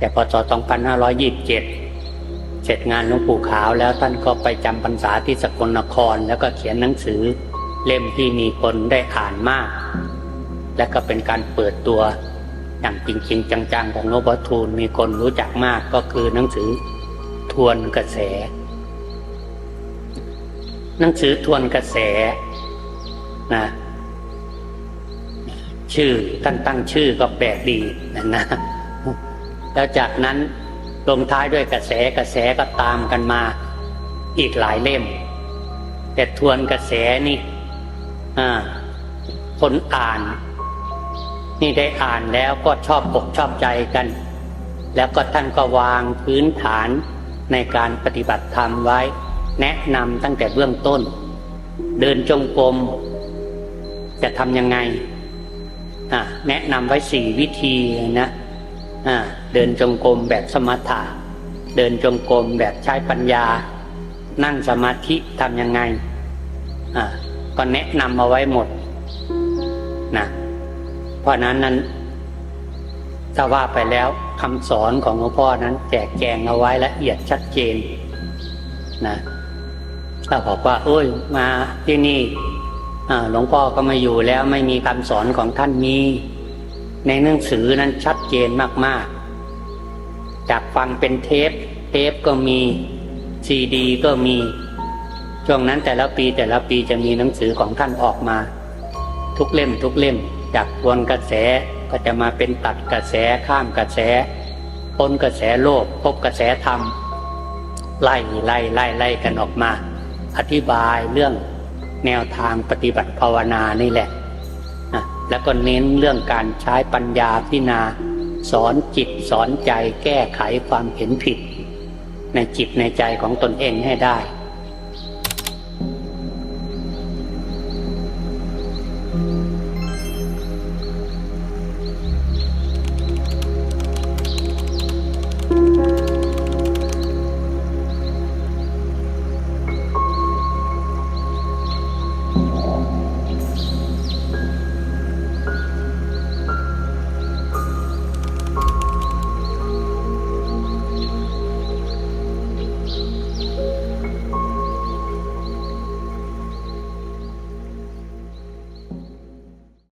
แต่พศ 2527 เสร็จงานหลวงปู่ขาวแล้วท่านก็ไปจำพรรษาที่สกลนครแล้วก็เขียนหนังสือ เล่มที่มีคนได้อ่านมาก และก็เป็นการเปิดตัวอย่างจริงๆ จังๆ ของหลวงพ่อทูลมีคนรู้จักมากก็คือหนังสือทวนกระแส หนังสือทวนกระแสนะชื่อตั้งตั้งชื่อก็แปลกดีนะนะ แล้วจากนั้นลงท้ายด้วยกระแสกระแสก็ตามกันมาอีกหลายเล่ม แต่ทวนกระแสนี่อ่าคนอ่าน นี่ได้อ่านแล้วก็ชอบอกชอบใจกัน แล้วก็ท่านก็วางพื้นฐานในการปฏิบัติธรรมไว้ แนะนำตั้งแต่เบื้องต้น เดินจงกรมจะทำยังไงอะแนะนำไว้สี่วิธีนะ เดินจงกรมแบบสมถะเดินจงกรมแบบใช้ปัญญา นั่งสมาธิทำยังไงก็แนะนำมาไว้หมดนะเพราะนั้นนั้นถ้าว่าไปแล้วคำสอนของหลวงพ่อนั้นแจกแจงเอาไว้ละเอียดชัดเจนนะถ้าบอกว่า เอ้ย มาที่นี่หลวงพ่อก็มาอยู่แล้วไม่มีคำสอนของท่านมี ในหนังสือนั้นชัดเจนมากๆ จากฟังเป็นเทป เทปก็มีซีดี ก็มี ช่วงนั้นแต่ละปีแต่ละปีจะมีหนังสือของท่านออกมา ทุกเล่มทุกเล่ม จากวนกระแสก็จะมาเป็นตัดกระแสข้ามกระแสพ้นกระแสโลกพบกระแสธรรม ไล่ไล่ไล่ไล่กันออกมา อธิบายเรื่องแนวทางปฏิบัติภาวนานี่แหละ แล้วก็เน้นเรื่องการใช้ปัญญาพิจารณา สอนจิตสอนใจแก้ไขความเห็นผิด ในจิตในใจของตนเองให้ได้